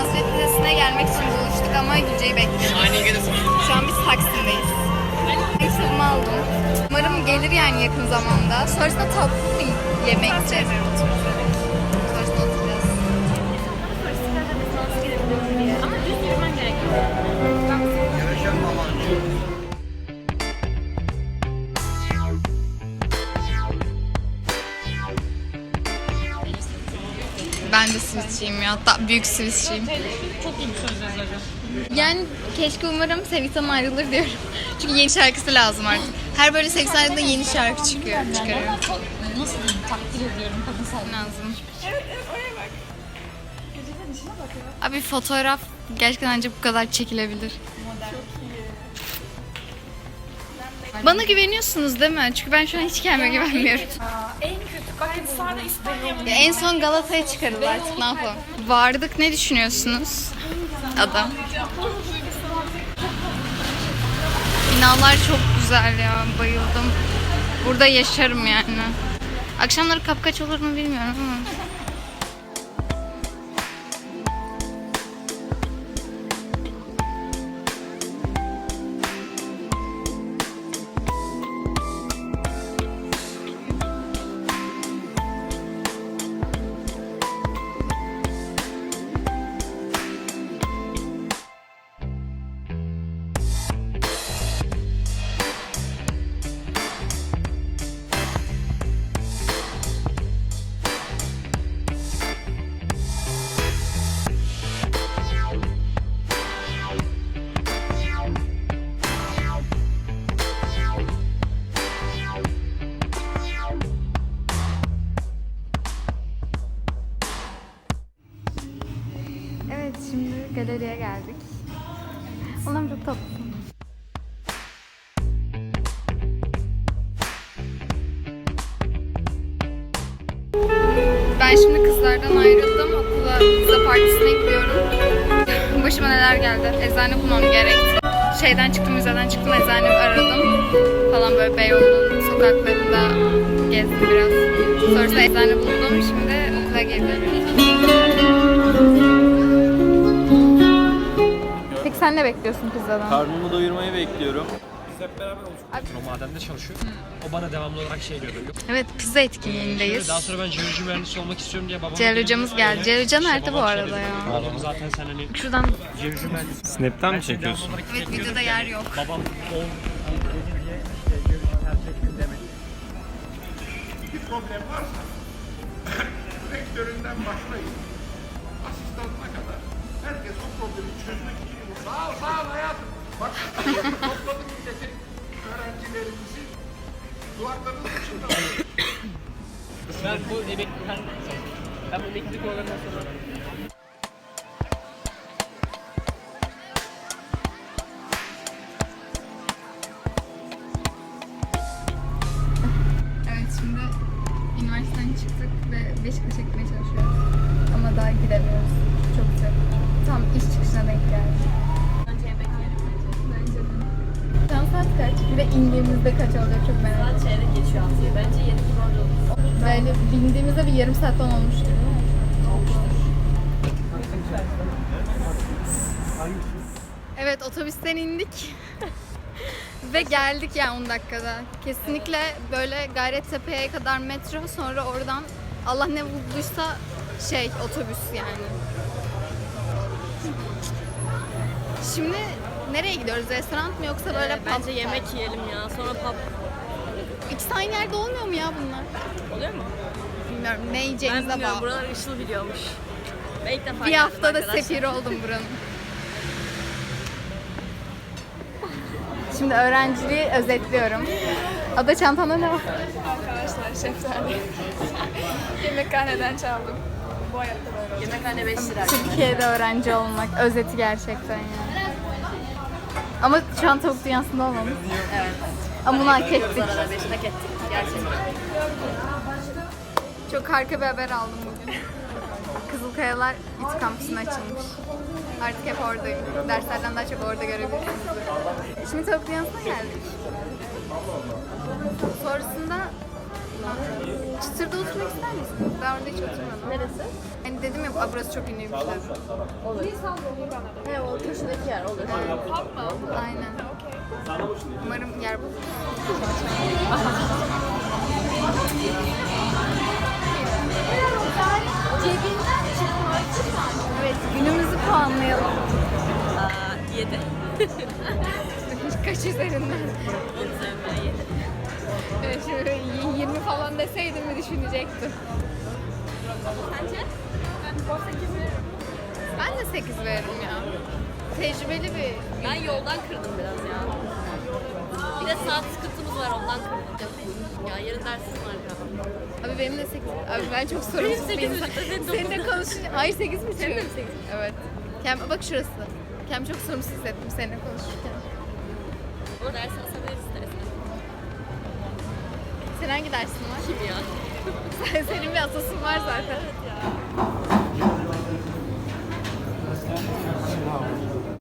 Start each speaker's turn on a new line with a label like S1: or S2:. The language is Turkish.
S1: Hasret Müzesi'ne gelmek için buluştuk ama Gülce'yi bekliyoruz. Şu an biz Taksim'deyiz. Mektubunu aldım. Umarım gelir yani yakın zamanda. Sonrasında tatlı mı yemek?
S2: Tatlı
S1: Ben de Swiss'çiyim ya. Hatta büyük Swiss'çiyim.
S2: Çok iyi bir söz yazarı.
S1: Yani keşke umarım Sevitan ayrılır diyorum. Çünkü yeni şarkısı lazım artık. Her böyle Sevitan ayrıldığında yeni şarkı çıkıyor. Çıkarıyor.
S2: Nasıl diyeyim takdir ediyorum kadınsal.
S1: lazım. Abi fotoğraf gerçekten ancak bu kadar çekilebilir. Bana güveniyorsunuz değil mi? Çünkü ben şu an hiç kendime güvenmiyorum.
S2: En
S1: Ya en son Galata'ya çıkarıldı artık ne yapalım. Vardık ne düşünüyorsunuz? Adam. Binalar çok güzel ya bayıldım. Burada yaşarım yani. Akşamları kapkaç olur mu bilmiyorum ama. Şimdi galeriye geldik. Allah'ım çok tatlı. Ben şimdi kızlardan ayrıldım. Okula pizza partisine gidiyorum. Başıma neler geldi. Eczane bulmam gerekti. Şeyden çıktım, müzeden çıktım, eczanemi aradım. Falan böyle Beyoğlu'nun sokaklarında gezdim biraz. Sonrasında eczane buldum. Şimdi okula girdim. Sen ne bekliyorsun pizzadan?
S3: Karnımı doyurmayı bekliyorum.
S4: O madende çalışıyor. O bana devamlı olarak şey diyordu. Yok,
S1: Evet pizza etkinliğindeyiz.
S4: Daha sonra ben jeoloji mühendisi olmak istiyorum diye babama...
S1: Celal hocamız geldi. Celal hoca nerede bu
S4: babam
S1: arada ya?
S4: Babam zaten sen hani
S1: Şuradan
S4: jeoloji mühendisi.
S3: Snap'ten mi çekiyorsun?
S1: evet videoda yer yok.
S4: Babam 10 dedi diye işte jeoloji tercih ettim demedi.
S5: problem varsa rektöründen başlayın asistanına kadar herkes o problemi çözmek için sağ ol sağ ol hayatım. Bak topladık milleti öğrencilerimizi duvarların dışında.
S4: Ben bu emekli... Ben, ben bu emeklilik olanından sonra...
S1: Evet şimdi üniversiteden çıktık ve Beşiktaş'a gitmeye çalışıyoruz. Ama daha gidemiyoruz. İndiğimizde kaç olacak çok merak ediyorum.
S2: Çeyrek geçiyor Asya. Bence yedi gibi orada oluruz.
S1: Böyle bindiğimizde bir yarım saat falan olmuştur değil mi? Evet otobüsten indik. Ve geldik yani 10 dakikada. Kesinlikle böyle Gayrettepe'ye kadar metro sonra oradan Allah ne bulduysa şey otobüs yani. Şimdi nereye gidiyoruz? Restoran mı yoksa böyle pub
S2: Bence
S1: tarzı?
S2: yemek yiyelim ya. Sonra pub.
S1: İkisi aynı yerde olmuyor mu ya bunlar?
S2: Oluyor mu?
S1: Bilmiyorum ne
S2: Ben
S1: yiyeceğimize
S2: bilmiyorum.
S1: bağlı.
S2: Buralar ışıl biliyormuş. Ben ilk defa
S1: Bir
S2: geldim
S1: haftada
S2: arkadaşlar.
S1: sefir oldum buranın. Şimdi öğrenciliği özetliyorum. Ada çantanda ne var?
S6: Arkadaşlar şeftali. Yemekhaneden çaldım. Bu hayatta böyle olacak.
S2: Yemekhane 5 lira.
S1: Türkiye'de öğrenci olmak özeti gerçekten yani. Ama şu an tavuk dünyasında olmamız.
S2: Evet.
S1: Ama bunu hak ettik.
S2: Bu arada 5 hak ettik. Gerçekten.
S1: Çok harika bir haber aldım bugün. Kızılkayalar İT kampüsüne açılmış. Artık hep oradayım. Derslerden daha çok orada görebilirsiniz. Şimdi tavuk dünyasına geldik. Sonrasında Çıtırda oturmak ister misin? Ben orada hiç oturmadım.
S2: Neresi?
S1: Dedim ya "Aa, burası çok ünlüymüş dedim.
S2: Olur. He o köşedeki yer olur.
S1: Aynen. Umarım yer bulur. Evet, günümüzü puanlayalım.
S2: Aa, yedi.
S1: Kaç üzerinden?
S2: Onu sevmeye yedi.
S1: Evet, şöyle y- 20 falan deseydim mi düşünecektim.
S2: Sence?
S1: Ben de 8 veririm ya. Tecrübeli bir
S2: Ben yoldan kırdım biraz ya. Bir de saat sıkıntımız var ondan kırdım. Ya yarın dersim var ya.
S1: Abi benim de 8. Abi ben çok sorumsuz bir insan. Seninle konuşunca... Hayır 8 buçuk.
S2: Senin de mi sekiz?
S1: Evet. Kem, bak şurası. Kem çok sorumsuz hissettim seninle konuşurken.
S2: O dersi asabiliriz istersen.
S1: Sen hangi dersin var?
S2: Kimya.
S1: Senin bir asasın var zaten.
S2: Evet ya.